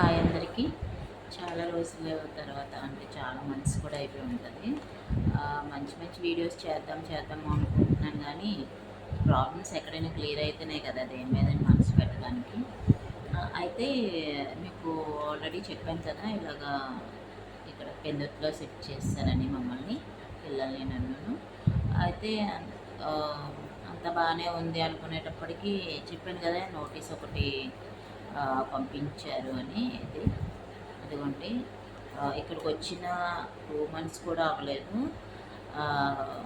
Hi అందరికీ. చాలా రోజుల తర్వాత అంటే చాలా మంత్స్ కూడా అయిపోయి ఉంటుంది. మంచి మంచి వీడియోస్ చేద్దాం చేద్దాం అనుకుంటున్నాను కానీ ప్రాబ్లమ్స్ ఎక్కడైనా క్లియర్ అయితేనే కదా దేని మీద మనసు పెట్టడానికి. అయితే మీకు ఆల్రెడీ చెప్పాను కదా ఇలాగా ఇక్కడ పెందుట్లో సెట్ చేస్తారని మమ్మల్ని పిల్లల్ని నన్ను అయితే అంత బాగానే ఉంది అనుకునేటప్పటికీ చెప్పాను కదా నోటీస్ ఒకటి పంపించారు అని ఇది. అదిగోండి. ఇక్కడికి వచ్చిన టూ మంత్స్ కూడా అవ్వలేదు.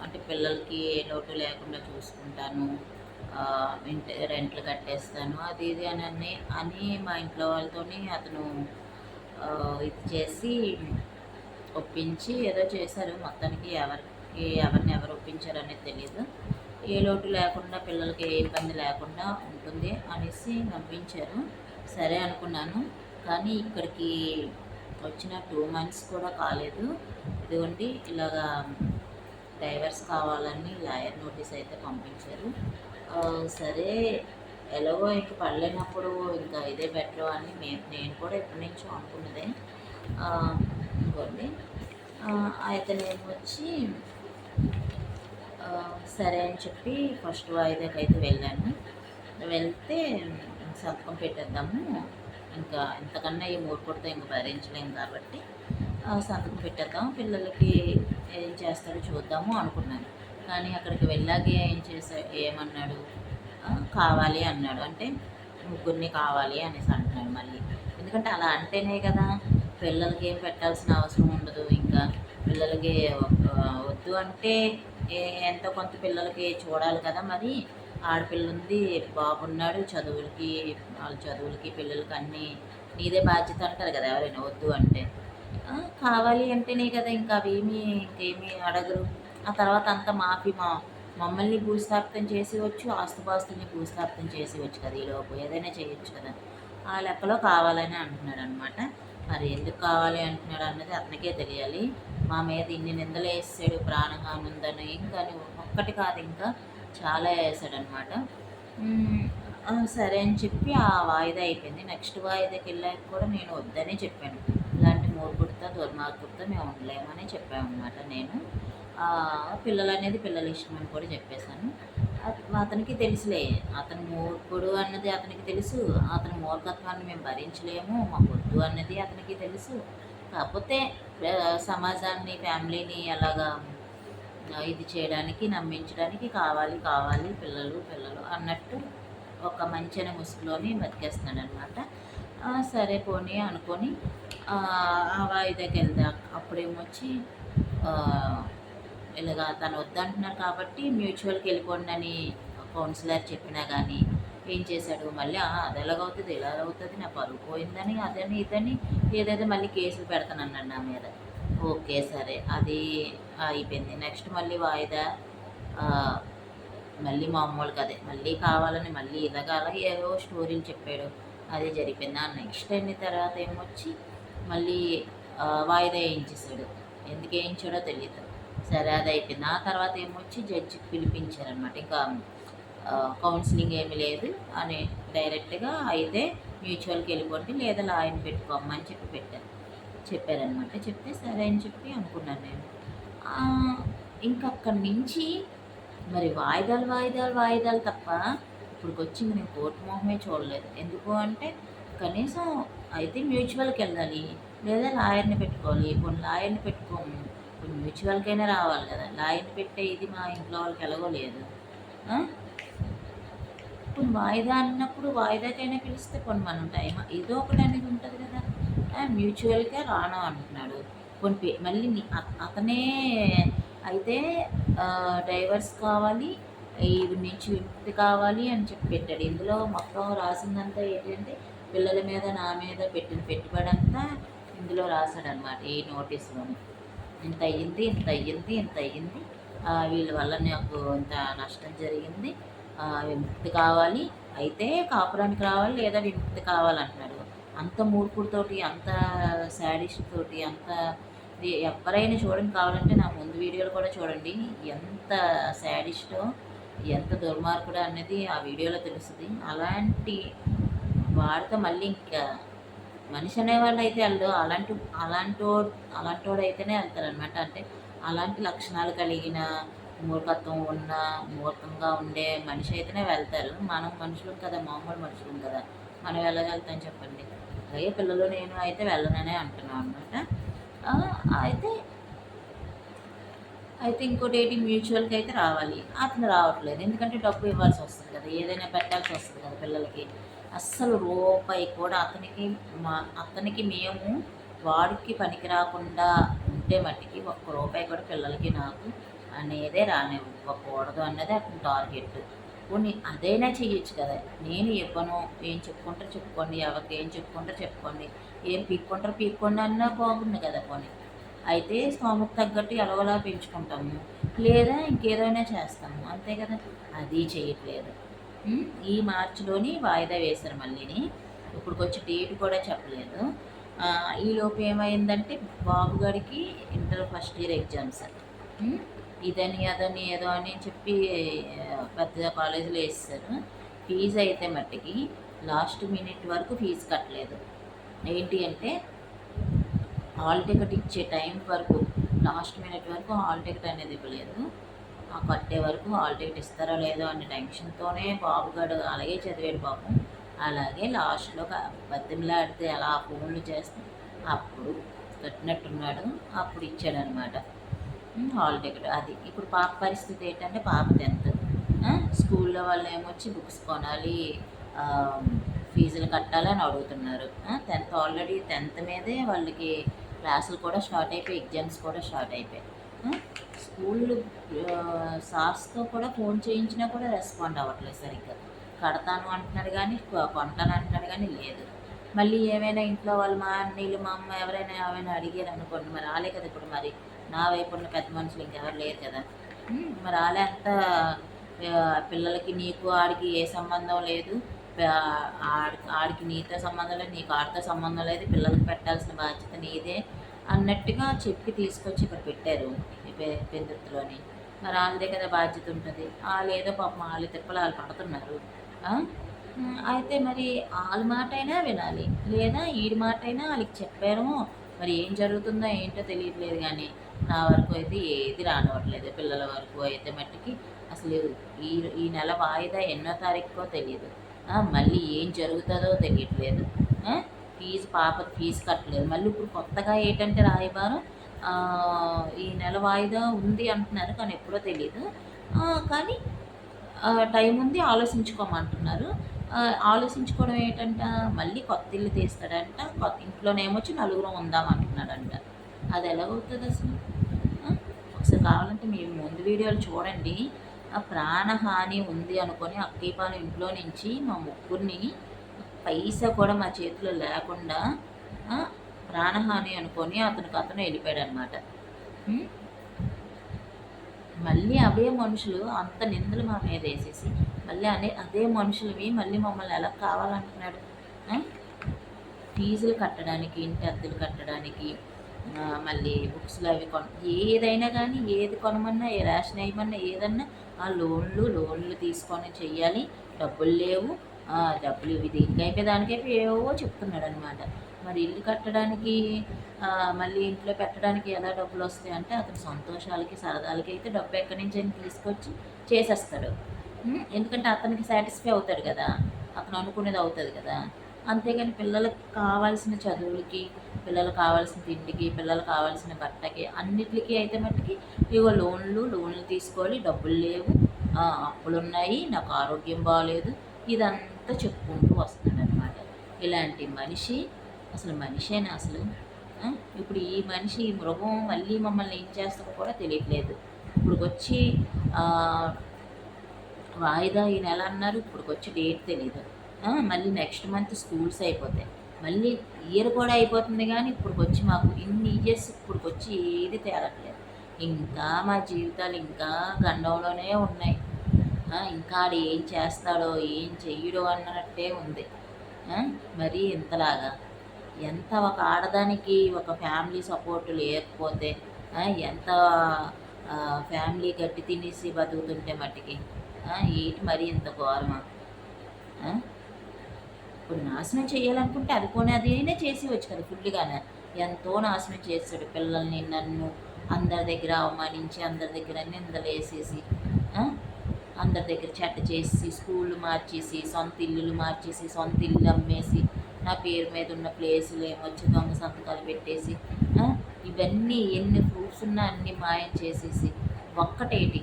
అంటే పిల్లలకి ఏ లోటు లేకుండా చూసుకుంటాను. రెంట్లు కట్టేస్తాను. అది ఇది అని అని మా ఇంట్లో వాళ్ళతోని అతను ఇది చేసి ఒప్పించి ఏదో చేశారు. మొత్తానికి ఎవరికి ఎవరిని ఎవరు ఒప్పించారు అనేది తెలియదు ఏ లోటు లేకుండా పిల్లలకి ఏ ఇబ్బంది లేకుండా ఉంటుంది అనేసి పంపించారు. సరే అనుకున్నాను. కానీ ఇక్కడికి వచ్చిన టూ మంత్స్ కూడా కాలేదు. ఇదిగోండి ఇలాగా డైవర్స్ కావాలని లాయర్ నోటీస్ అయితే పంపించారు. సరే ఎలాగో ఇంక పడలేనప్పుడు ఇంకా ఇదే బెటర్ అని మేము నేను కూడా ఎప్పటి నుంచో అనుకున్నదే. ఇంకోండి అయితే నేను వచ్చి సరే అని చెప్పి ఫస్ట్ వాయిదాకైతే అయితే వెళ్ళాను. వెళ్తే సంతకం పెట్టేద్దాము. ఇంకా ఇంతకన్నా ఈ ఓడిపోతే ఇంకా భరించలేము కాబట్టి సంతకం పెట్టేద్దాం పిల్లలకి ఏం చేస్తాడో చూద్దాము అనుకున్నాను. కానీ అక్కడికి వెళ్ళాక ఏం చేసా ఏమన్నాడు? కావాలి అన్నాడు. అంటే ముగ్గురిని కావాలి అనేసి అంటున్నాడు మళ్ళీ. ఎందుకంటే అలా అంటేనే కదా పిల్లలకి ఏం పెట్టాల్సిన అవసరం ఉండదు. ఇంకా పిల్లలకి వద్దు అంటే ఎంతో కొంత పిల్లలకి చూడాలి కదా మరి. ఆడపిల్ల ఉంది బాబున్నాడు చదువులకి వాళ్ళ చదువులకి పిల్లలకి అన్నీ నీదే బాధ్యత అంటారు కదా ఎవరైనా వద్దు అంటే. కావాలి అంటేనే కదా ఇంకా అవేమీ ఇంకేమీ అడగరు. ఆ తర్వాత అంతా మాఫీ మా మమ్మల్ని భూస్థాపితం చేసేవచ్చు ఆస్తుపాస్తుల్ని భూస్థాపితం చేసేవచ్చు కదా ఈలోపు ఏదైనా చేయొచ్చు కదా. ఆ లెక్కలో కావాలని అంటున్నాడు అనమాట మరి ఎందుకు కావాలి అంటున్నాడు అన్నది అతనికే తెలియాలి. మా మీద ఇన్ని నిందలు వేసాడు ప్రాణంగా ఉందని ఇంకా అని ఒక్కటి కాదు ఇంకా చాలా వేసాడు అనమాట సరే అని చెప్పి ఆ వాయిదా అయిపోయింది. నెక్స్ట్ వాయిదాకి వెళ్ళాక కూడా నేను వద్దనే చెప్పాను. ఇలాంటి మూర్ఖుడితో దుర్మార్గుడితో మేము ఉండలేమని చెప్పామన్నమాట నేను. పిల్లలు అనేది పిల్లల ఇష్టం అని కూడా చెప్పేశాను. అత- అతనికి తెలుసులే. అతను మూర్ఖుడు అన్నది అతనికి తెలుసు. అతని మూర్ఖత్వాన్ని మేము భరించలేము. మాకు వద్దు అన్నది అతనికి తెలుసు. కాకపోతే సమాజాన్ని ఫ్యామిలీని అలాగా ఇది చేయడానికి నమ్మించడానికి కావాలి కావాలి పిల్లలు పిల్లలు అన్నట్టు ఒక మంచిన ముసుగులోని బతికేస్తున్నాడు అనమాట సరే పోనీ అనుకొని ఆ ఆ వాయిదాకి వెళ్దా. అప్పుడేమొచ్చి ఇలాగా తను వద్దంటున్నారు కాబట్టి మ్యూచువల్కి వెళ్ళిపోండి అని కౌన్సిలర్ చెప్పినా కానీ ఏం చేశాడు? మళ్ళీ అది ఎలాగవుతుంది ఇలా అవుతుంది నా పరువు పోయిందని అదని ఇదని ఏదైతే మళ్ళీ కేసులు పెడతానన్నాడు నా మీద. ఓకే సరే. అది అయిపోయింది. నెక్స్ట్ మళ్ళీ వాయిదా మళ్ళీ మామూలుగా అదే. మళ్ళీ కావాలని మళ్ళీ ఇలాగ ఏవో స్టోరీలు చెప్పాడు. అదే జరిగిపోయింది. ఆ నెక్స్ట్ అయిన తర్వాత ఏమొచ్చి మళ్ళీ వాయిదా వేయించేసాడు ఎందుకు వేయించాడో తెలియదు సరే అది అయిపోయింది. ఆ తర్వాత ఏమొచ్చి జడ్జికి పిలిపించారనమాట ఇంకా కౌన్సిలింగ్ ఏమీ లేదు అని డైరెక్ట్గా అయితే మ్యూచువల్కి వెళ్ళిపోండి లేదా లాయన్ పెట్టుకోమని చెప్పి పెట్టారు. చెప్పారనమాట చెప్తే సరే అని చెప్పి అనుకున్నాను నేను. ఇంకా అక్కడి నుంచి మరి వాయిదాలు వాయిదాలు వాయిదాలు తప్ప ఇప్పుడు వచ్చింది నేను కోర్టు మొహమే చూడలేదు. ఎందుకు అంటే కనీసం అయితే మ్యూచువల్కి వెళ్ళాలి లేదా లాయర్ని పెట్టుకోవాలి. కొన్ని లాయర్ని పెట్టుకోము. కొన్ని మ్యూచువల్కైనా రావాలి కదా. లాయర్ని పెట్టే ఇది మా ఇంట్లో వాళ్ళకి ఎలాగో లేదు. ఇప్పుడు వాయిదా అన్నప్పుడు వాయిదాకైనా పిలిస్తే కొన్ని మనం టైం ఏదో ఒకటి అనేది ఉంటుంది కదా. మ్యూచువల్కే మ్యూచువల్గా రాను అంటున్నాడు. కొన్ని మళ్ళీ అతనే అయితే డైవర్స్ కావాలి ఈ నుంచి విముక్తి కావాలి అని చెప్పి పెట్టాడు. ఇందులో మొత్తం రాసిందంతా ఏంటంటే పిల్లల మీద నా మీద పెట్టిన పెట్టుబడి అంతా ఇందులో రాశాడు అనమాట ఈ నోటీసులోని. ఇంత అయ్యింది ఇంత అయ్యింది ఇంత అయ్యింది వీళ్ళ వల్ల నాకు ఇంత నష్టం జరిగింది విముక్తి కావాలి అయితే కాపురానికి రావాలి లేదా విముక్తి కావాలంటున్నాడు. అంత మూర్ఖుడితోటి అంత శాడిస్ట్ తోటి అంత ఎవరైనా చూడండి కావాలంటే నా ముందు వీడియోలు కూడా చూడండి. ఎంత శాడిస్టో ఎంత దుర్మార్గుడు అనేది ఆ వీడియోలో తెలుస్తుంది. అలాంటి వాడితో మళ్ళీ ఇంకా మనిషి అనేవాళ్ళు అయితే వెళ్ళు అలాంటి అలాంటి అలాంటి అయితేనే వెళ్తారనమాట అంటే అలాంటి లక్షణాలు కలిగిన మూర్ఖత్వం ఉన్న మూర్ఖంగా ఉండే మనిషి అయితేనే వెళ్తారు. మనం మనుషులు కదా మామూలు మనుషులు కదా. మనం వెళ్ళగలుగుతాం చెప్పండి. అలాగే పిల్లలు నేను అయితే వెళ్ళననే అంటున్నాను అనమాట అయితే అయితే ఇంకోటి ఏంటి మ్యూచువల్కి అయితే రావాలి. అతను రావట్లేదు. ఎందుకంటే డబ్బు ఇవ్వాల్సి వస్తుంది కదా. ఏదైనా పెట్టాల్సి వస్తుంది కదా పిల్లలకి. అస్సలు రూపాయి కూడా అతనికి మా అతనికి మేము వాడికి పనికి రాకుండా ఉంటే మట్టికి ఒక్క రూపాయి కూడా పిల్లలకి నాకు అనేదే రానివ్వకూడదు అన్నది అతని టార్గెట్ పోనీ అదైనా చేయొచ్చు కదా. నేను ఇవ్వను. ఏం చెప్పుకుంటారు చెప్పుకోండి. ఎవరికి ఏం చెప్పుకుంటారు చెప్పుకోండి. ఏం పీక్కుంటారు? పీక్కోండి అన్నా బాగుంది కదా పోనీ. అయితే స్తోమకు తగ్గట్టు ఎలవలా పెంచుకుంటాము. లేదా ఇంకేదైనా చేస్తాము. అంతే కదా? అది చేయట్లేదు. ఈ మార్చిలోని వాయిదా వేశారు మళ్ళీని. ఇప్పుడు వచ్చి డేట్ కూడా చెప్పలేదు. ఈలోపు ఏమైందంటే బాబు గారికి ఇంటర్ ఫస్ట్ ఇయర్ ఎగ్జామ్స్. ఇదని అదని ఏదో అని చెప్పి పెద్ద కాలేజీలో వేస్తారు ఫీజు అయితే మట్టికి లాస్ట్ మినిట్ వరకు ఫీజు కట్టలేదు. ఏంటి అంటే హాల్ టికెట్ ఇచ్చే టైం వరకు లాస్ట్ మినిట్ వరకు హాల్ టికెట్ అనేది ఇవ్వలేదు. ఆ కట్టే వరకు హాల్ టికెట్ ఇస్తారో లేదో అనే టెన్షన్తోనే బాబుగాడు అలాగే చదివాడు పాపం. అలాగే లాస్ట్లో బతిమలాడితే అలా ఫోన్లు చేస్తే అప్పుడు కట్టినట్టున్నాడు అప్పుడు ఇచ్చాడనమాట. హాల్ టికెట్ అది. ఇప్పుడు పాప పరిస్థితి ఏంటంటే పాప టెన్త్. స్కూల్లో వాళ్ళు ఏమొచ్చి బుక్స్ కొనాలి ఫీజులు కట్టాలని అడుగుతున్నారు. టెన్త్ ఆల్రెడీ టెన్త్ మీదే వాళ్ళకి క్లాసులు కూడా స్టార్ట్ అయిపోయి ఎగ్జామ్స్ కూడా స్టార్ట్ అయిపోయాయి. స్కూల్ సార్స్తో కూడా ఫోన్ చేయించినా కూడా రెస్పాండ్ అవ్వట్లేదు సరిగ్గా. కడతాను అంటున్నాడు కానీ కొంటాను అంటున్నాడు కానీ లేదు. మళ్ళీ ఏమైనా ఇంట్లో వాళ్ళు మా అన్నీళ్ళు మా అమ్మ ఎవరైనా ఏమైనా అడిగారు అనుకోండి మరి రాలే కదా ఇప్పుడు మరి. నా వైపు ఉన్న పెద్ద మనుషులు ఇంకెవరు లేరు కదా. మరి రాలే అంత పిల్లలకి నీకు ఆడికి ఏ సంబంధం లేదు. ఆడికి నీతో సంబంధం లేదు నీకు ఆడితో సంబంధం లేదు పిల్లలకి పెట్టాల్సిన బాధ్యత నీదే అన్నట్టుగా చెప్పి తీసుకొచ్చి ఇక్కడ పెట్టారు పెందుతులోని మరి వాళ్ళదే కదా బాధ్యత ఉంటుంది. వాళ్ళు ఏదో పాపం వాళ్ళు తిప్పలు వాళ్ళు పడుతున్నారు. అయితే మరి వాళ్ళ మాట అయినా వినాలి. లేదా ఈడి మాట అయినా వాళ్ళకి చెప్పారు మరి ఏం జరుగుతుందో ఏంటో తెలియట్లేదు కానీ నా వరకు అయితే ఏది రానివ్వట్లేదు పిల్లల వరకు అయితే మట్టికి. అసలు ఈ ఈ నెల వాయిదా ఎన్నో తారీఖుకో తెలియదు. మళ్ళీ ఏం జరుగుతుందో తెలియట్లేదు. ఫీజు పాప ఫీజు కట్టలేదు. మళ్ళీ ఇప్పుడు కొత్తగా ఏంటంటే రాయబారం ఈ నెల వాయిదా ఉంది అంటున్నారు కానీ ఎప్పుడో తెలియదు కానీ టైం ఉంది ఆలోచించుకోమంటున్నారు. ఆలోచించుకోవడం ఏంటంట మళ్ళీ కొత్త ఇల్లు తీస్తాడంట కొత్త ఇంట్లోనేమొచ్చి ఉందాం ఉందామంటున్నాడంట అది ఎలాగవుతుంది అసలు? ఒకసారి కావాలంటే మీరు ముందు వీడియోలు చూడండి. ప్రాణహాని ఉంది అనుకొని అక్కీపాలు ఇంట్లో నుంచి మా ముగ్గురిని పైసా కూడా మా చేతిలో లేకుండా ప్రాణహాని అనుకొని అతనికి అతను వెళ్ళిపోయాడు అనమాట మళ్ళీ అవే మనుషులు అంత నిందలు మా మీద వేసేసి మళ్ళీ అనే అదే మనుషులవి మళ్ళీ మమ్మల్ని ఎలా కావాలంటున్నాడు? ఫీజులు కట్టడానికి ఇంటి అద్దెలు కట్టడానికి మళ్ళీ బుక్స్లు అవి కొన ఏదైనా కానీ ఏది కొనమన్నా ఏ రేషన్ వేయమన్నా ఏదన్నా ఆ లోన్లు లోన్లు తీసుకొని చెయ్యాలి. డబ్బులు లేవు. డబ్బులు ఇవి దీనికి అయిపోయి దానికైపోయి ఏవో చెప్తున్నాడు అనమాట మరి ఇల్లు కట్టడానికి మళ్ళీ ఇంట్లో పెట్టడానికి ఎలా డబ్బులు వస్తాయి అంటే అతని సంతోషాలకి సరదాలకి అయితే డబ్బు ఎక్కడి నుంచి అని తీసుకొచ్చి చేసేస్తాడు. ఎందుకంటే అతనికి సాటిస్ఫై అవుతాడు కదా. అతను అనుకునేది అవుతుంది కదా. అంతేగాని పిల్లలకు కావాల్సిన చదువులకి పిల్లలకు కావాల్సిన తిండికి పిల్లలకు కావాల్సిన బట్టకి అన్నిటికీ అయితే మట్టుకి ఇగో లోన్లు లోన్లు తీసుకోవాలి డబ్బులు లేవు. అప్పులు ఉన్నాయి నాకు ఆరోగ్యం బాగాలేదు ఇదంతా చెప్పుకుంటూ వస్తున్నాడు అనమాట ఇలాంటి మనిషి అసలు మనిషేనా అసలు ఇప్పుడు ఈ మనిషి ఈ మృగం మళ్ళీ మమ్మల్ని ఏం చేస్తామో కూడా తెలియట్లేదు. ఇప్పుడుకొచ్చి వాయిదా ఈ నెల అన్నారు ఇప్పుడుకొచ్చి డేట్ తెలియదు మళ్ళీ నెక్స్ట్ మంత్ స్కూల్స్ అయిపోతాయి. మళ్ళీ ఇయర్ కూడా అయిపోతుంది కానీ ఇప్పుడుకొచ్చి మాకు ఇన్ని ఇయర్స్ ఇప్పుడుకొచ్చి ఏది తేలట్లేదు. ఇంకా మా జీవితాలు ఇంకా గండంలోనే ఉన్నాయి. ఇంకా ఆడు ఏం చేస్తాడో ఏం చెయ్యడో అన్నట్టే ఉంది. మరి ఇంతలాగా. ఎంత ఒక ఆడదానికి ఒక ఫ్యామిలీ సపోర్ట్ లేకపోతే ఎంత ఫ్యామిలీ గట్టి తినేసి బతుకుతుంటే మట్టికి. ఏంటి మరి ఇంత ఘోరమా? ఇప్పుడు నాశనం చేయాలనుకుంటే అది కొనే అదేనే చేసి వచ్చు కదా ఫుల్గానే ఎంతో నాశనం చేస్తాడు పిల్లల్ని నన్ను అందరి దగ్గర అవమానించి అందరి దగ్గర నిందలేసేసి అందరి దగ్గర చెడ్డ చేసి స్కూళ్ళు మార్చేసి సొంత ఇల్లులు మార్చేసి సొంత ఇల్లు అమ్మేసి నా పేరు మీద ఉన్న ప్లేసులు ఏమొచ్చి దొంగ సంతకాలు పెట్టేసి ఇవన్నీ ఎన్ని ప్రూఫ్స్ ఉన్నా అన్ని మాయం చేసేసి ఒక్కటేటి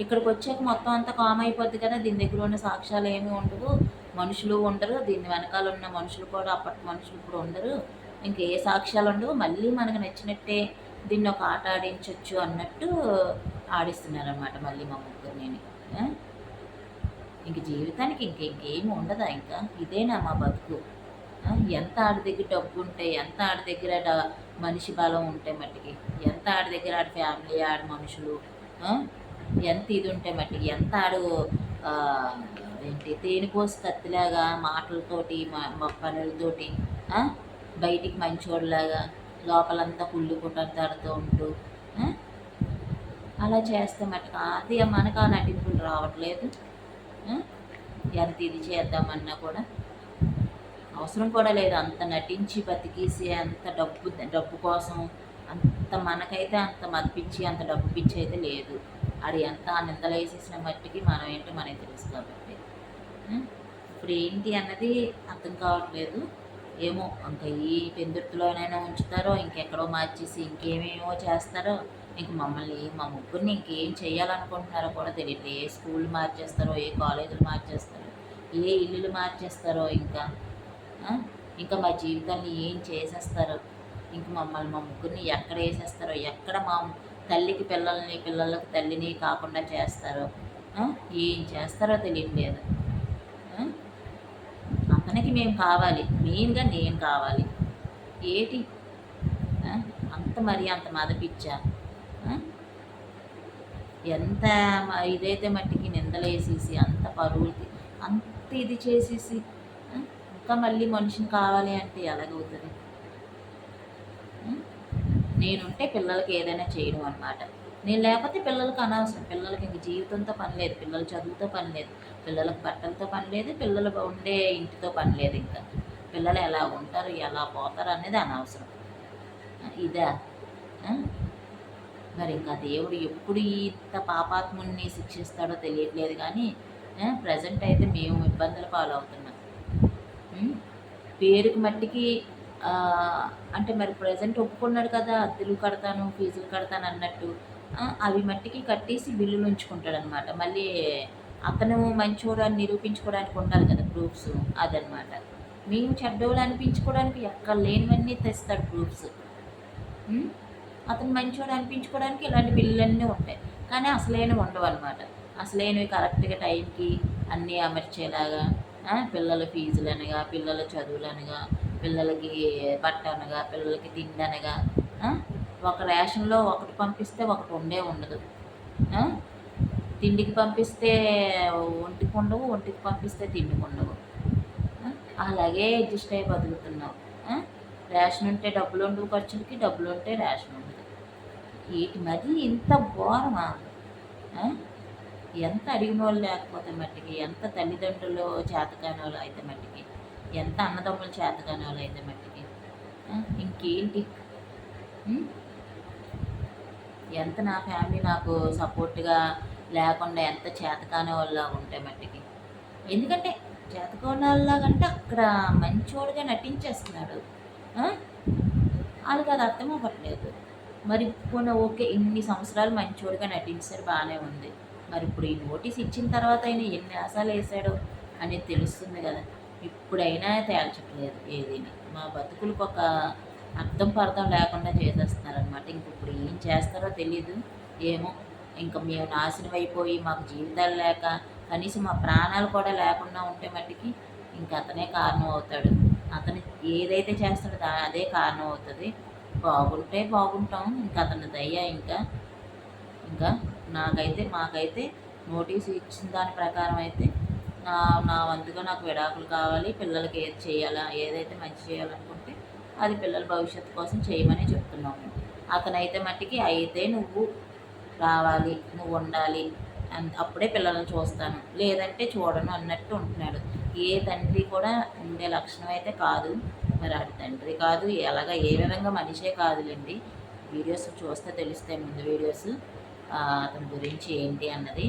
ఇక్కడికి వచ్చాక మొత్తం అంతా కామ్ అయిపోద్ది కదా దీని దగ్గర ఉన్న సాక్ష్యాలు ఏమీ ఉండవు. మనుషులు ఉండరు దీని వెనకాల ఉన్న మనుషులు కూడా అప్పటి మనుషులు కూడా ఉండరు. ఇంకా ఏ సాక్ష్యాలు ఉండవు మళ్ళీ మనకు నచ్చినట్టే దీన్ని ఒక ఆట ఆడించవచ్చు అన్నట్టు ఆడిస్తున్నారనమాట మళ్ళీ మా ముగ్గురిని. నేను ఇంక జీవితానికి ఇంక ఇంకేం ఉండదా ఇంకా? ఇదేనా మా బతుకు? ఎంత ఆడి దగ్గర డబ్బు ఉంటే ఎంత ఆడి దగ్గర మనిషి బలం ఉంటే మట్టికి? ఎంత ఆడి దగ్గర ఆడి ఫ్యామిలీ ఆడి మనుషులు? ఎంత ఇది ఉంటే మట్టికి? ఎంత ఆడు ఏంటి తేనిపోసి కత్తిలాగా మాటలతోటి మా పనులతోటి బయటికి మంచోడిలాగా? లోపలంతా కుళ్ళు కుట్టాడుతూ ఉంటూ అలా చేస్తే మటుకు అది మనకు ఆ నటింపులు రావట్లేదు. ఎంత ఇది చేద్దామన్నా కూడా అవసరం కూడా లేదు. అంత నటించి బతికేసి అంత డబ్బు డబ్బు కోసం అంత మనకైతే అంత మదిపిచ్చి అంత డబ్బు పిచ్చి అయితే లేదు. అది ఎంత ఆ నిందలు వేసేసిన మట్టికి మనం ఏంటో మనకి తెలుసు కాబట్టి. ఇప్పుడు ఏంటి అన్నది అర్థం కావట్లేదు. ఏమో ఇంకా ఈ పెందుర్తిలోనైనా ఉంచుతారో ఇంకెక్కడో మార్చేసి ఇంకేమేమో చేస్తారో ఇంక మమ్మల్ని మా ముగ్గురిని ఇంకేం చేయాలనుకుంటున్నారో కూడా తెలియదు ఏ స్కూల్ మార్చేస్తారో ఏ కాలేజీలు మార్చేస్తారో ఏ ఇల్లులు మార్చేస్తారో ఇంకా ఇంకా మా జీవితాన్ని ఏం చేసేస్తారో ఇంక మమ్మల్ని మా ముగ్గురిని ఎక్కడ వేసేస్తారో ఎక్కడ మా తల్లికి పిల్లల్ని పిల్లలకు తల్లిని కాకుండా చేస్తారో ఏం చేస్తారో తెలియట్లేదు. అతనికి మేము కావాలి. మెయిన్గా నేను కావాలి. ఏటి? అంత మరి అంత మదపిచ్చా? ఎంత ఇదైతే మట్టికి నిందలేసేసి అంత పరువులకి అంత ఇది చేసేసి ఇంకా మళ్ళీ మనిషిని కావాలి అంటే ఎలాగవుతుంది? నేనుంటే పిల్లలకి ఏదైనా చేయడం అనమాట నేను లేకపోతే పిల్లలకి అనవసరం. పిల్లలకి ఇంక జీవితంతో పని లేదు. పిల్లల చదువుతో పని లేదు. పిల్లలకు బట్టలతో పని లేదు పిల్లలు ఉండే ఇంటితో పని లేదు ఇంకా. పిల్లలు ఎలా ఉంటారు ఎలా పోతారు అనేది అనవసరం. ఇదే? ఇదా మరి ఇంకా దేవుడు ఎప్పుడు ఇంత పాపాత్ముని శిక్షిస్తాడో తెలియట్లేదు కానీ ప్రజెంట్ అయితే మేము ఇబ్బందుల పాలవుతున్నాం. పేరుకి మట్టికి అంటే మరి ప్రజెంట్ ఒప్పుకున్నాడు కదా అద్దెలు కడతాను ఫీజులు కడతాను అన్నట్టు. అవి మట్టికి కట్టేసి బిల్లులు ఉంచుకుంటాడనమాట. మళ్ళీ అతను మంచోడు అని నిరూపించుకోవడానికి ఉండాలి కదా ప్రూఫ్స్ అదనమాట మేము చెడ్డోళ్ళు అనిపించుకోవడానికి ఎక్కడ లేనివన్నీ తెస్తాడు ప్రూఫ్స్ అతను మంచోడు అనిపించుకోవడానికి ఇలాంటి బిల్లులన్నీ ఉంటాయి. కానీ అసలైనవి ఉండవు అనమాట అసలైనవి కరెక్ట్గా టైంకి అన్నీ అమర్చేలాగా పిల్లల ఫీజులు అనగా పిల్లల చదువులు అనగా పిల్లలకి బట్ట అనగా పిల్లలకి తిండి అనగా ఒక రేషన్లో ఒకటి పంపిస్తే ఒకటి ఉండే ఉండదు. తిండికి పంపిస్తే ఒంటికి ఉండవు ఒంటికి పంపిస్తే తిండికి ఉండవు. అలాగే అడ్జస్ట్ అయ్యి బతుకుతున్నావు. రేషన్ ఉంటే డబ్బులు ఉండవు ఖర్చులకి డబ్బులు ఉంటే రేషన్ ఉండదు. వీటి మరి ఇంత ఘోరమా ఎంత అడిగిన వాళ్ళు లేకపోతే మట్టికి ఎంత తల్లిదండ్రులు చేతకాని వాళ్ళు అయితే మట్టికి ఎంత అన్నదమ్ములు చేతకాని వాళ్ళు అయితే మట్టికి? ఇంకేంటి? ఎంత నా ఫ్యామిలీ నాకు సపోర్ట్గా లేకుండా ఎంత చేతకాని వాళ్ళ ఉంటే మట్టికి. ఎందుకంటే చేతకాని వాళ్ళలాగంటే అక్కడ మంచోడుగా నటించేస్తున్నాడు. వాళ్ళకి అది అర్థం అవ్వట్లేదు. మరి కొన ఓకే ఇన్ని సంవత్సరాలు మంచోడుగా నటించారు బాగానే ఉంది. మరి ఇప్పుడు ఈ నోటీస్ ఇచ్చిన తర్వాత ఆయన ఎన్ని ఆశాలు వేసాడో అనేది తెలుస్తుంది కదా. ఇప్పుడైనా తేల్చట్లేదు ఏదీని. మా బతుకులకు ఒక అర్థం పర్థం లేకుండా చేసేస్తున్నారనమాట ఇంక ఇప్పుడు ఏం చేస్తారో తెలియదు ఏమో ఇంకా మేము నాశనం అయిపోయి మాకు జీవితాలు లేక కనీసం మా ప్రాణాలు కూడా లేకుండా ఉంటే మట్టికి ఇంక అతనే కారణం అవుతాడు. అతను ఏదైతే చేస్తాడో దా- అదే కారణం అవుతుంది. బాగుంటే బాగుంటాం ఇంకా అతని దయ్య ఇంకా ఇంకా నాకైతే మాకైతే నోటీస్ ఇచ్చిన దాని ప్రకారం అయితే నా నా వంతుగా నాకు విడాకులు కావాలి పిల్లలకి ఏది చేయాలా ఏదైతే మంచి చేయాలనుకుంటే అది పిల్లల భవిష్యత్తు కోసం చేయమని చెప్తున్నాము. అతనైతే మట్టికి అయితే నువ్వు రావాలి నువ్వు ఉండాలి అప్పుడే పిల్లల్ని చూస్తాను. లేదంటే చూడను అన్నట్టు ఉంటున్నాడు. ఏ తండ్రి కూడా ఉండే లక్షణం అయితే కాదు మరి ఆడి తండ్రి కాదు. ఎలాగ ఏ విధంగా మనిషే కాదులేండి. వీడియోస్ చూస్తే తెలుస్తాయి ముందు వీడియోస్. అతని గురించి ఏంటి అన్నది.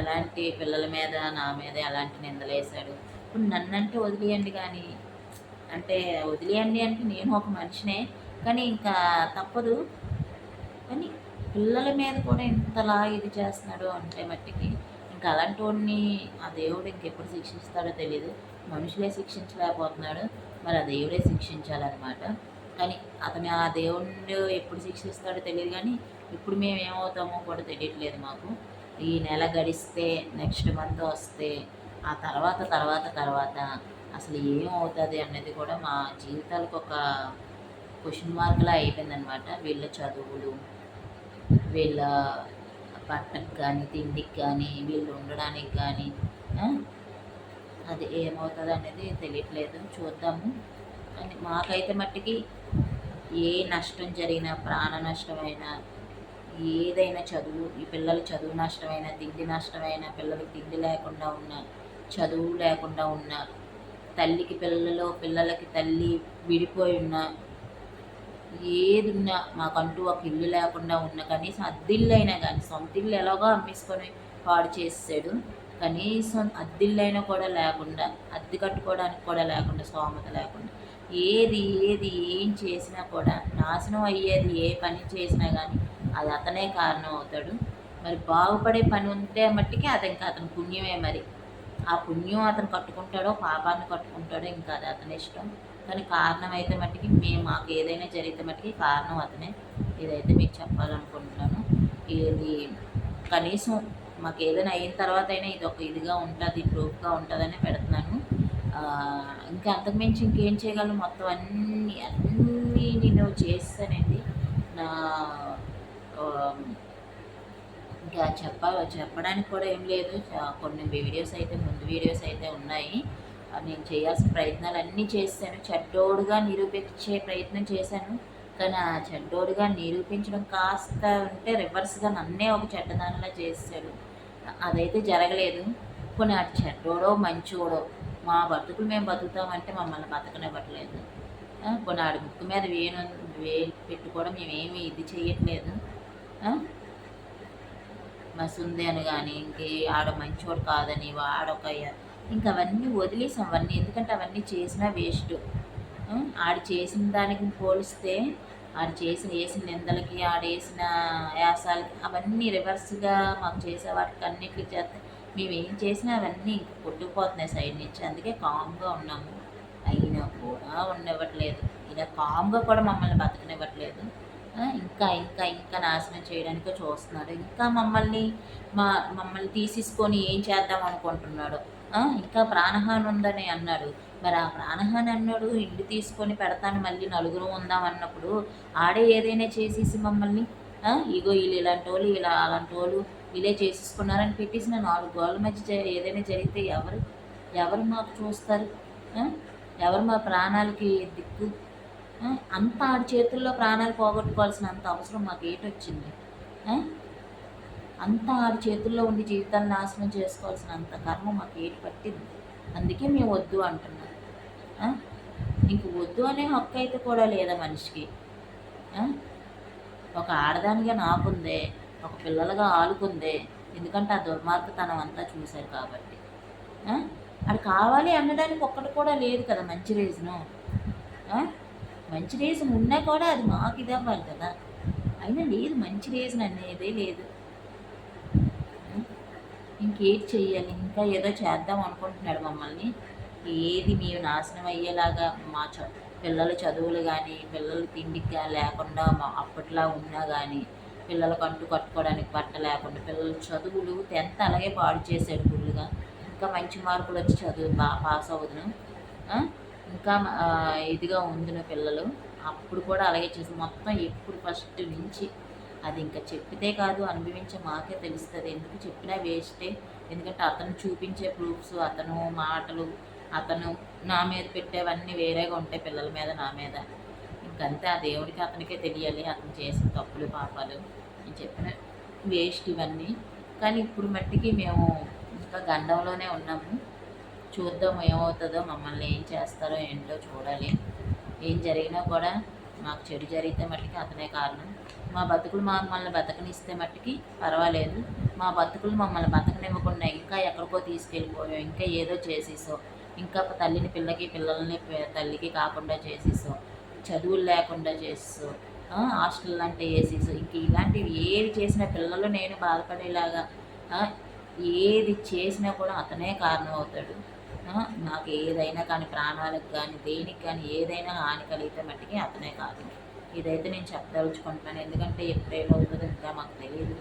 ఎలాంటి పిల్లల మీద నా మీద ఎలాంటి నిందలేశాడు. ఇప్పుడు నన్నంటే వదిలేయండి కానీ అంటే వదిలేయండి అంటే నేను ఒక మనిషినే. కానీ ఇంకా తప్పదు. కానీ పిల్లల మీద కూడా ఇంతలా ఇది చేస్తున్నాడు అంటే మట్టికి. ఇంకా అలాంటి వాడిని ఆ దేవుడు ఇంకెప్పుడు శిక్షిస్తాడో తెలియదు మనుషులే శిక్షించలేకపోతున్నాడు. మరి ఆ దేవుడే శిక్షించాలన్నమాట. కానీ అతను ఆ దేవుడు ఎప్పుడు శిక్షిస్తాడో తెలియదు కానీ ఇప్పుడు మేము ఏమవుతామో కూడా తెలియట్లేదు మాకు. ఈ నెల గడిస్తే నెక్స్ట్ మంత్ వస్తే ఆ తర్వాత తర్వాత తర్వాత అసలు ఏమవుతుంది అనేది కూడా మా జీవితాలకు ఒక క్వశ్చన్ మార్క్లా అయిపోయిందనమాట వీళ్ళ చదువులు వీళ్ళ బట్టకు కానీ తిండికి కానీ వీళ్ళు ఉండడానికి కానీ అది ఏమవుతుంది అనేది తెలియట్లేదు. చూద్దాము. కానీ మాకైతే మట్టికి ఏ నష్టం జరిగినా ప్రాణ నష్టమైనా ఏదైనా చదువు ఈ పిల్లలు చదువు నష్టమైన తిండి నష్టమైన పిల్లలకి తిండి లేకుండా ఉన్న చదువు లేకుండా ఉన్న తల్లికి పిల్లలు పిల్లలకి తల్లి విడిపోయి ఉన్న ఏదున్నా మాకంటూ ఒక ఇల్లు లేకుండా ఉన్న కనీసం అద్దిల్లు అయినా కానీ సొంత ఇల్లు ఎలాగో అమ్మేసుకొని పాడు చేసాడు కనీసం అద్దిల్లైనా కూడా లేకుండా అద్దె కట్టుకోవడానికి కూడా లేకుండా స్తోమత లేకుండా ఏది ఏది ఏం చేసినా కూడా నాశనం అయ్యేది ఏ పని చేసినా కానీ అది అతనే కారణం అవుతాడు. మరి బాగుపడే పని ఉంటే మట్టికి అది ఇంకా అతని పుణ్యమే మరి. ఆ పుణ్యం అతను కట్టుకుంటాడో పాపాన్ని కట్టుకుంటాడో ఇంకా అది అతని ఇష్టం. కానీ కారణం అయితే మట్టికి మేము మాకు ఏదైనా జరిగితే మట్టికి కారణం అతనే. ఇదైతే మీకు చెప్పాలనుకుంటున్నాను. ఇది కనీసం మాకు ఏదైనా అయిన తర్వాత అయినా ఇది ఒక ఇదిగా ఉంటుంది ప్రూఫ్గా ఉంటుందని పెడుతున్నాను. ఇంకా అంతకుమించి ఇంకేం చేయగలను? మొత్తం అన్నీ అన్నీ నేను చేస్తానండి. నా ఇంకా చెప్పాలి చెప్పడానికి కూడా ఏం లేదు. కొన్ని వీడియోస్ అయితే ముందు వీడియోస్ అయితే ఉన్నాయి. నేను చేయాల్సిన ప్రయత్నాలు అన్నీ చేశాను. చెడ్డోడుగా నిరూపించే ప్రయత్నం చేశాను. కానీ ఆ చెడ్డోడుగా నిరూపించడం కాస్త ఉంటే రివర్స్గా నన్నే ఒక చెడ్డదానిలా చేశాడు. అదైతే జరగలేదు. కొన్ని అటు చెడ్డోడో మంచోడో మా బతుకులు మేము బతుకుతామంటే మమ్మల్ని బతకనివ్వట్లేదు. కొన్ని ఆడి ముక్కు మీద వేణు వేలు పెట్టుకోవడం మేమేమి ఇది చేయట్లేదు మసుంది అని కానీ ఇంకే ఆడ మంచోడు కాదని వాడొక ఇంకా అవన్నీ వదిలేసాం అవన్నీ ఎందుకంటే అవన్నీ చేసినా వేస్ట్. ఆడు చేసిన దానికి పోలిస్తే ఆడు చేసిన వేసిన నిందలకి ఆడేసిన యాసాలకి అవన్నీ రివర్స్గా మాకు చేసే వాటికి అన్నిటికి చేస్తే మేము ఏం చేసినా అవన్నీ కొట్టుకుపోతున్నాయి సైడ్ నుంచి. అందుకే కామ్గా ఉన్నాము. అయినా కూడా ఉండవట్లేదు ఇలా కామ్గా కూడా మమ్మల్ని బతకనివ్వట్లేదు. ఇంకా ఇంకా ఇంకా నాశనం చేయడానికి చూస్తున్నాడు. ఇంకా మమ్మల్ని మా మమ్మల్ని తీసేసుకొని ఏం చేద్దాం అనుకుంటున్నాడు? ఇంకా ప్రాణహాని ఉందని అన్నాడు. మరి ఆ ప్రాణహాని అన్నాడు ఇంటి తీసుకొని పెడతాను మళ్ళీ నలుగురు ఉందాం అన్నప్పుడు ఆడే ఏదైనా చేసేసి మమ్మల్ని ఇగో వీళ్ళు ఇలాంటి వాళ్ళు ఇలా అలాంటి వాళ్ళు వీళ్ళే చేసేసుకున్నారని పెట్టేసిన నాలుగు గోళ్ళ మధ్య ఏదైనా జరిగితే ఎవరు ఎవరు మాకు చూస్తారు? ఎవరు మా ప్రాణాలకి దిక్కు? అంత ఆడి చేతుల్లో ప్రాణాలు పోగొట్టుకోవాల్సిన అంత అవసరం మాకు ఏటొచ్చింది అంత ఆడి చేతుల్లో ఉండి జీవితాన్ని నాశనం చేసుకోవాల్సిన అంత కర్మ మాకు ఏటి పట్టింది? అందుకే మేము వద్దు అంటున్నాం ఇంక వద్దు అనే హక్కు అయితే కూడా లేదా మనిషికి? ఒక ఆడదానిగా నాకుందే ఒక పిల్లలుగా ఆలుకుందే ఎందుకంటే ఆ దుర్మార్గతనం అంతా చూశారు కాబట్టి. అది కావాలి అనడానికి ఒక్కటి కూడా లేదు కదా మంచి రీజను. మంచి రీజన్ ఉన్నా కూడా అది మాకు ఇది అవ్వాలి కదా. అయినా లేదు మంచి రీజన్ అనేదే లేదు. ఇంకేది చెయ్యాలి? ఇంకా ఏదో చేద్దాం అనుకుంటున్నాడు మమ్మల్ని. ఏది మేము నాశనం అయ్యేలాగా మా చ పిల్లల చదువులు కానీ పిల్లల తిండికి లేకుండా మా అప్పట్లో ఉన్నా కానీ పిల్లలకు అంటు కట్టుకోవడానికి బట్ట లేకుండా పిల్లల చదువులు టెన్త్ అలాగే పాడు చేశాడు ఫుల్గా ఇంకా మంచి మార్కులు వచ్చి చదువు బాగా పాస్ అవుదును ఇంకా ఇదిగా ఉందిన పిల్లలు. అప్పుడు కూడా అలాగే చేసి మొత్తం ఎప్పుడు ఫస్ట్ నుంచి అది ఇంకా చెప్పితే కాదు అనుభవించే మాకే తెలుస్తుంది. ఎందుకు చెప్పినా వేస్టే. ఎందుకంటే అతను చూపించే ప్రూఫ్స్ అతను మాటలు అతను నా మీద పెట్టేవన్నీ వేరేగా ఉంటాయి పిల్లల మీద నా మీద. ఇంకంతే ఆ దేవుడికి అతనికే తెలియాలి. అతను చేసిన తప్పులు పాపాలు. నేను చెప్పిన వేస్ట్ ఇవన్నీ. కానీ ఇప్పుడు మట్టికి మేము ఇంకా గండంలోనే ఉన్నాము. చూద్దాం ఏమవుతుందో మమ్మల్ని ఏం చేస్తారో ఏంటో చూడాలి. ఏం జరిగినా కూడా మాకు చెడు జరిగితే మట్టికి అతనే కారణం. మా బతుకులు మమ్మల్ని బతకనిస్తే మట్టుకి పర్వాలేదు. మా బతుకులు మమ్మల్ని బతకనివ్వకుండా ఇంకా ఎక్కడికో తీసుకెళ్ళిపోయావు ఇంకా ఏదో చేసేసో ఇంకా తల్లిని పిల్లకి పిల్లల్ని తల్లికి కాకుండా చేసేసో చదువులు లేకుండా చేసేసో హాస్టల్ అంటే వేసేసో ఇంక ఇలాంటివి ఏది చేసిన పిల్లలు నేను బాధపడేలాగా ఏది చేసినా కూడా అతనే కారణం అవుతాడు. నాకు ఏదైనా కానీ ప్రాణాలకు కానీ దేనికి కానీ ఏదైనా హాని కలిగితే మట్టికి అతనే కారణం. ఇదైతే నేను చెప్పదలుచుకుంటున్నాను. ఎందుకంటే ఎప్పుడైనా అవుతుందో ఇంకా మాకు తెలియదు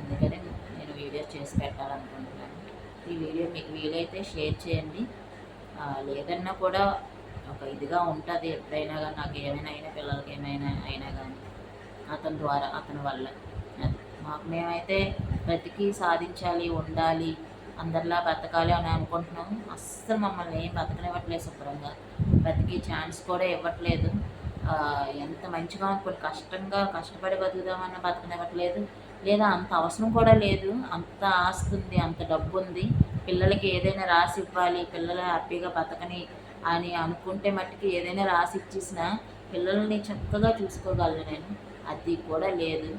అందుకనే నేను వీడియో చేసి పెట్టాలనుకుంటున్నాను. ఈ వీడియో మీకు వీలైతే షేర్ చేయండి. లేదన్నా కూడా ఒక ఇదిగా ఉంటుంది ఎప్పుడైనా కానీ నాకు ఏమైనా అయినా పిల్లలకి ఏమైనా అయినా కానీ అతని ద్వారా అతని వల్ల. అది మాకు మేమైతే బ్రతికి సాధించాలి ఉండాలి అందరిలా బతకాలి అని అనుకుంటున్నాం అస్సలు మమ్మల్ని ఏం బతకనివ్వట్లేదు శుభ్రంగా. బ్రతికి ఛాన్స్ కూడా ఇవ్వట్లేదు. ఎంత మంచిగా కొన్ని కష్టంగా కష్టపడి బతుకుదామన్న బతకనివ్వట్లేదు లేదా. అంత అవసరం కూడా లేదు. అంత ఆస్తి ఉంది అంత డబ్బు ఉంది. పిల్లలకి ఏదైనా రాసి ఇవ్వాలి పిల్లలు హ్యాపీగా బతకని అని అనుకుంటే మట్టుకి ఏదైనా రాసి ఇచ్చేసినా పిల్లల్ని చక్కగా చూసుకోగలను నేను. అది కూడా లేదు.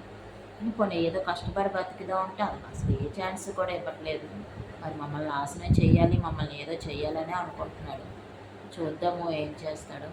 కొన్ని ఏదో కష్టపడి బతికిదా ఉంటే అది అసలు ఏ ఛాన్స్ కూడా ఇవ్వట్లేదు. మరి మమ్మల్ని నాశనం చేయాలి మమ్మల్ని ఏదో చేయాలనే అనుకుంటున్నాడు. చూద్దాము ఏం చేస్తాడో.